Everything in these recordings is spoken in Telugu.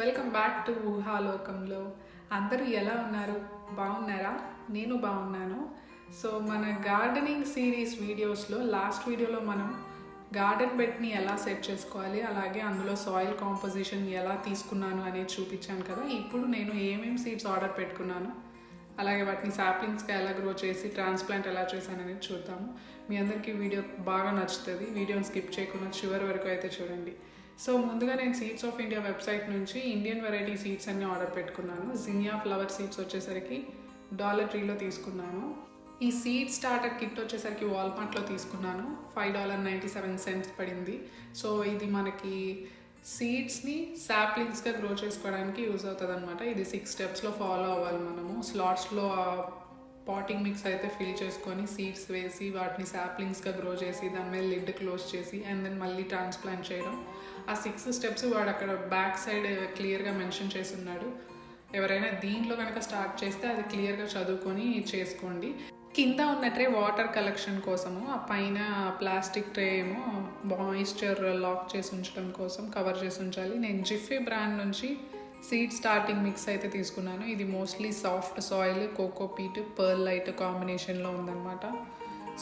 వెల్కమ్ బ్యాక్ టు ఊహాలోకంలో అందరూ ఎలా ఉన్నారు? బాగున్నారా? నేను బాగున్నాను. సో మన గార్డెనింగ్ సిరీస్ వీడియోస్లో లాస్ట్ వీడియోలో మనం గార్డెన్ బెడ్ని ఎలా సెట్ చేసుకోవాలి అలాగే అందులో సాయిల్ కాంపోజిషన్ ఎలా తీసుకున్నాను అనేది చూపించాను కదా. ఇప్పుడు నేను ఏమేమి సీడ్స్ ఆర్డర్ పెట్టుకున్నాను అలాగే వాటిని సాప్లింగ్స్గా ఎలా గ్రో చేసి ట్రాన్స్ప్లాంట్ ఎలా చేశాను అనేది చూద్దాము. మీ అందరికీ వీడియో బాగా నచ్చుతుంది. వీడియోని స్కిప్ చేయకుండా చివరి వరకు అయితే చూడండి. సో ముందుగా నేను సీడ్స్ ఆఫ్ ఇండియా వెబ్సైట్ నుంచి ఇండియన్ వెరైటీ సీడ్స్ అన్ని ఆర్డర్ పెట్టుకున్నాను. జినియా ఫ్లవర్ సీడ్స్ వచ్చేసరికి డాలర్ ట్రీలో తీసుకున్నాను. ఈ సీడ్ స్టార్టర్ కిట్ వచ్చేసరికి వాల్మార్ట్లో తీసుకున్నాను. Five dollar ninety seven cents పడింది. సో ఇది మనకి సీడ్స్ని సాప్లింగ్స్గా గ్రో చేసుకోవడానికి యూజ్ అవుతుంది అనమాట ఇది సిక్స్ స్టెప్స్లో ఫాలో అవ్వాలి మనము. స్లాట్స్లో పాటింగ్ మిక్స్ అయితే ఫిల్ చేసుకొని సీడ్స్ వేసి వాటిని సాప్లింగ్స్గా గ్రో చేసి దాని మీద లిడ్ క్లోజ్ చేసి అండ్ దెన్ మళ్ళీ ట్రాన్స్ప్లాంట్ చేయడం. ఆ సిక్స్ స్టెప్స్ వాడు అక్కడ బ్యాక్ సైడ్ క్లియర్గా మెన్షన్ చేసి ఉన్నాడు ఎవరైనా దీంట్లో కనుక స్టార్ట్ చేస్తే అది క్లియర్గా చదువుకొని చేసుకోండి. కింద ఉన్న ట్రే వాటర్ కలెక్షన్ కోసము ఆ పైన ప్లాస్టిక్ ట్రే ఏమో మాయిశ్చర్ లాక్ చేసి ఉంచడం కోసం కవర్ చేసి ఉంచాలి. నేను జిఫీ బ్రాండ్ నుంచి సీడ్ స్టార్టింగ్ మిక్స్ అయితే తీసుకున్నాను. ఇది mostly soft soil cocopeat perlite కాంబినేషన్లో ఉందన్నమాట.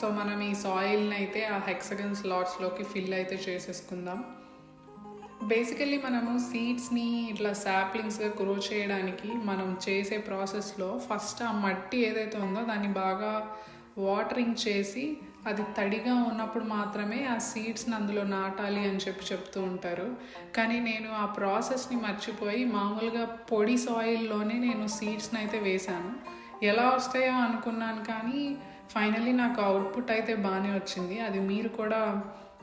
సో మనం ఈ సాయిల్ని అయితే ఆ హెక్సగన్ స్లాట్స్లోకి ఫిల్ అయితే చేసేసుకుందాం. బేసికల్లీ మనము సీడ్స్ని ఇట్లా సాప్లింగ్స్గా గ్రో చేయడానికి మనం చేసే ప్రాసెస్లో ఫస్ట్ ఆ మట్టి ఏదైతే ఉందో దాన్ని బాగా వాటరింగ్ చేసి అది తడిగా ఉన్నప్పుడు మాత్రమే ఆ సీడ్స్ని అందులో నాటాలి అని చెప్పి చెప్తూ ఉంటారు. కానీ నేను ఆ ప్రాసెస్ని మర్చిపోయి మామూలుగా పొడి సాయిల్లోనే నేను సీడ్స్ని అయితే వేశాను. ఎలా వస్తాయో అనుకున్నాను కానీ ఫైనల్లీ నాకు అవుట్పుట్ అయితే బాగానే వచ్చింది. అది మీరు కూడా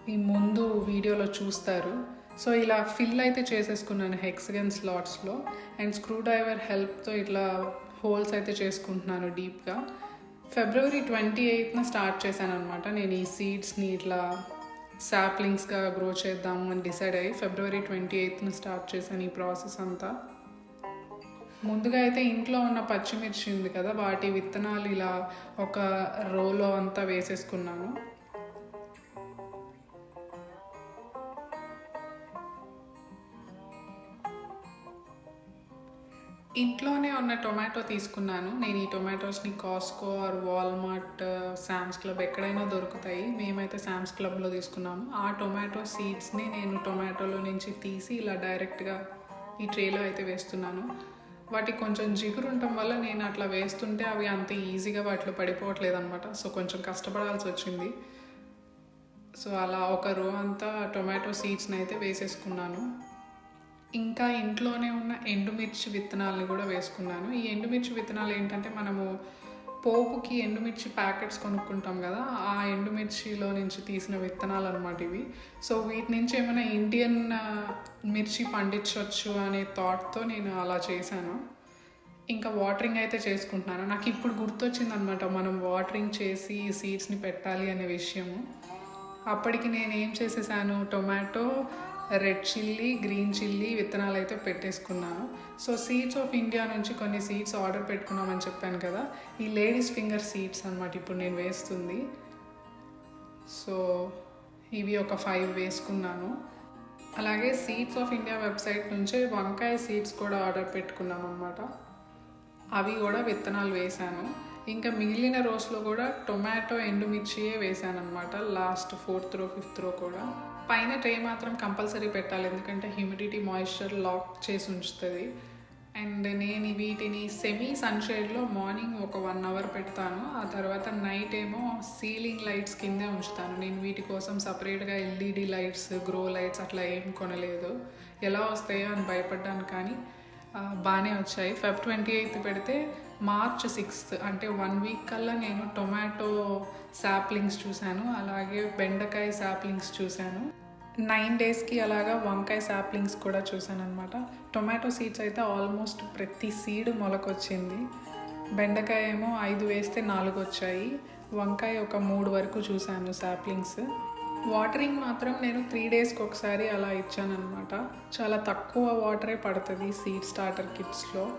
ఈ ముందు వీడియోలో చూస్తారు. సో ఇలా ఫిల్ అయితే చేసేసుకున్నాను హెక్సగన్ స్లాట్స్లో. అండ్ స్క్రూ డ్రైవర్ హెల్ప్తో ఇట్లా హోల్స్ అయితే చేసుకుంటున్నాను డీప్గా. ఫిబ్రవరి ట్వంటీ ఎయిత్న స్టార్ట్ చేశాను అనమాట నేను ఈ సీడ్స్ని ఇట్లా సాప్లింగ్స్గా గ్రో చేద్దాము అని డిసైడ్ అయ్యి ఫిబ్రవరి ట్వంటీ ఎయిత్న స్టార్ట్ చేశాను ఈ ప్రాసెస్ అంతా. ముందుగా అయితే ఇంట్లో ఉన్న పచ్చిమిర్చి ఉంది కదా వాటి విత్తనాలు ఇలా ఒక రోలో అంతా వేసేసుకున్నాను. ఇంట్లోనే ఉన్న టొమాటో తీసుకున్నాను. నేను ఈ టొమాటోస్ని Costco or Walmart Sam's club ఎక్కడైనా దొరుకుతాయి. మేమైతే శామ్స్ క్లబ్లో తీసుకున్నాము. ఆ టొమాటో సీడ్స్ని నేను టొమాటోలో నుంచి తీసి ఇలా డైరెక్ట్గా ఈ ట్రేలో అయితే వేస్తున్నాను. వాటికి కొంచెం జిగురు ఉండటం వల్ల నేను అట్లా వేస్తుంటే అవి అంత ఈజీగా వాటిలో పడిపోవట్లేదు అనమాట సో కొంచెం కష్టపడాల్సి వచ్చింది. సో అలా ఒక రో అంతా టొమాటో సీడ్స్ని అయితే వేసేసుకున్నాను. ఇంకా ఇంట్లోనే ఉన్న ఎండుమిర్చి విత్తనాలను కూడా వేసుకున్నాను. ఈ ఎండుమిర్చి విత్తనాలు ఏంటంటే మనము పోపుకి ఎండుమిర్చి ప్యాకెట్స్ కొనుక్కుంటాం కదా ఆ ఎండుమిర్చిలో నుంచి తీసిన విత్తనాలు అనమాట ఇవి. సో వీటి నుంచి ఏమైనా ఇండియన్ మిర్చి పండించవచ్చు అనే థాట్తో నేను అలా చేశాను. ఇంకా వాటరింగ్ అయితే చేసుకుంటున్నాను. నాకు ఇప్పుడు గుర్తొచ్చింది అనమాట మనం వాటరింగ్ చేసి సీడ్స్ని పెట్టాలి అనే విషయము. అప్పటికి నేను ఏం చేసేసాను tomato red chilli green chilli విత్తనాలు అయితే పెట్టేసుకున్నాను. సో సీడ్స్ ఆఫ్ ఇండియా నుంచి కొన్ని సీడ్స్ ఆర్డర్ పెట్టుకున్నామని చెప్పాను కదా ఈ లేడీస్ ఫింగర్ సీడ్స్ అనమాట ఇప్పుడు నేను వేస్తుంది. సో ఇవి ఒక ఫైవ్ వేసుకున్నాను. అలాగే సీడ్స్ ఆఫ్ ఇండియా వెబ్సైట్ నుంచి వంకాయ సీడ్స్ కూడా ఆర్డర్ పెట్టుకున్నాం అనమాట అవి కూడా విత్తనాలు వేశాను. ఇంకా మిగిలిన రోజులో కూడా టొమాటో ఎండుమిర్చియే వేసాను అనమాట లాస్ట్ ఫోర్త్ రో ఫిఫ్త్ రో కూడా. పైన ట్రే మాత్రం కంపల్సరీ పెట్టాలి. ఎందుకంటే హ్యూమిడిటీ మాయిశ్చర్ లాక్ చేసి ఉంచుతుంది. అండ్ నేను వీటిని సెమీ సన్షేడ్లో మార్నింగ్ ఒక వన్ అవర్ పెడతాను. ఆ తర్వాత నైట్ ఏమో సీలింగ్ లైట్స్ కిందే ఉంచుతాను. నేను వీటి కోసం సపరేట్గా ఎల్ఈడి లైట్స్ గ్రో లైట్స్ అట్లా ఏం కొనలేదు. ఎలా వస్తాయో అని భయపడ్డాను కానీ బాగానే వచ్చాయి. ఫెబ్ ట్వంటీ ఎయిత్ పెడితే మార్చ్ సిక్స్త్ అంటే వన్ వీక్ కల్లా నేను టొమాటో శాప్లింగ్స్ చూశాను. అలాగే బెండకాయ సాప్లింగ్స్ చూశాను. నైన్ డేస్కి అలాగా వంకాయ సాప్లింగ్స్ కూడా చూశాను అనమాట టొమాటో సీడ్స్ అయితే ఆల్మోస్ట్ ప్రతి సీడ్ మొలకొచ్చింది. బెండకాయ ఏమో ఐదు వేస్తే నాలుగు వచ్చాయి. వంకాయ ఒక మూడు వరకు చూశాను సాప్లింగ్స్. వాటరింగ్ మాత్రం నేను త్రీ డేస్కి ఒకసారి అలా ఇచ్చానమాట చాలా తక్కువ వాటరే పడుతుంది సీడ్ స్టార్టర్ కిట్స్లో.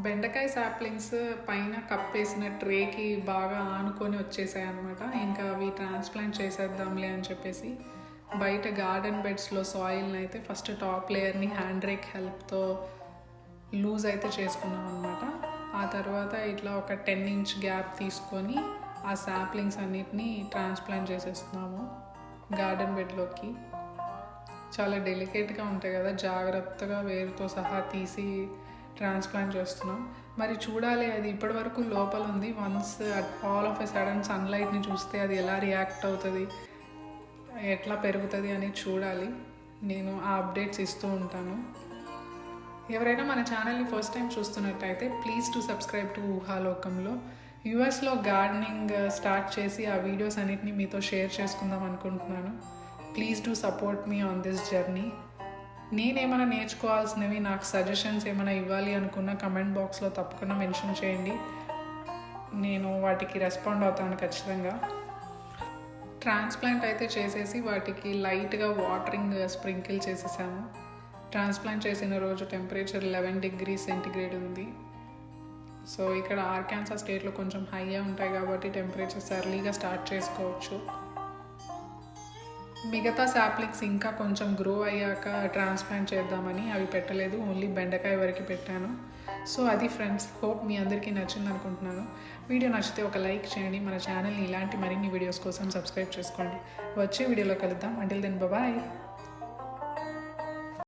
బెండకాయ సాప్లింగ్స్ పైన కప్పేసిన ట్రేకి బాగా ఆనుకొని వచ్చేసాయి అనమాట ఇంకా అవి ట్రాన్స్ప్లాంట్ చేసేద్దాంలే అని చెప్పేసి బయట గార్డెన్ బెడ్స్లో సాయిల్ని అయితే ఫస్ట్ టాప్ లేయర్ని హ్యాండ్ రేక్ హెల్ప్తో లూజ్ అయితే చేసుకున్నాం అనమాట ఆ తర్వాత ఇట్లా ఒక టెన్ ఇంచ్ గ్యాప్ తీసుకొని ఆ శాప్లింగ్స్ అన్నిటినీ ట్రాన్స్ప్లాంట్ చేసేస్తున్నాము గార్డెన్ బెడ్లోకి. చాలా డెలికేట్గా ఉంటాయి కదా జాగ్రత్తగా వేరుతో సహా తీసి ట్రాన్స్ప్లాంట్ చేస్తున్నాం. మరి చూడాలి అది ఇప్పటి వరకు లోపల ఉంది. Once all of a sudden సన్లైట్ని చూస్తే అది ఎలా రియాక్ట్ అవుతుంది ఎట్లా పెరుగుతుంది అని చూడాలి. నేను ఆ అప్డేట్స్ ఇస్తూ ఉంటాను. ఎవరైనా మన ఛానల్ని ఫస్ట్ టైం చూస్తున్నట్టయితే ప్లీజ్ టు సబ్స్క్రైబ్ టు ఊహాలోకంలో. యూఎస్లో గార్డెనింగ్ స్టార్ట్ చేసి ఆ వీడియోస్ అన్నిటిని మీతో షేర్ చేసుకుందాం అనుకుంటున్నాను. Please do support me on this journey నేనేమైనా నేర్చుకోవాల్సినవి నాకు సజెషన్స్ ఏమైనా ఇవ్వాలి అనుకున్న కమెంట్ బాక్స్లో తప్పకుండా మెన్షన్ చేయండి. నేను వాటికి రెస్పాండ్ అవుతాను ఖచ్చితంగా. ట్రాన్స్ప్లాంట్ అయితే చేసేసి వాటికి లైట్గా వాటరింగ్ స్ప్రింకిల్ చేసేసాము. ట్రాన్స్ప్లాంట్ చేసిన రోజు టెంపరేచర్ లెవెన్ డిగ్రీ సెంటిగ్రేడ్ ఉంది. సో ఇక్కడ ఆర్కాన్సా స్టేట్లో కొంచెం హైగా ఉంటాయి కాబట్టి టెంపరేచర్స్ ఎర్లీగా స్టార్ట్ చేసుకోవచ్చు. మిగతా సాప్లింగ్స్ ఇంకా కొంచెం గ్రో అయ్యాక ట్రాన్స్ప్లాంట్ చేద్దామని అవి పెట్టలేదు. ఓన్లీ బెండకాయ వరకు పెట్టాను. సో అది ఫ్రెండ్స్ హోప్ మీ అందరికీ నచ్చింది అనుకుంటున్నాను. వీడియో నచ్చితే ఒక లైక్ చేయండి. మన ఛానల్ని ఇలాంటి మరిన్ని వీడియోస్ కోసం సబ్స్క్రైబ్ చేసుకోండి. వచ్చే వీడియోలో కలుద్దాం. Until then bye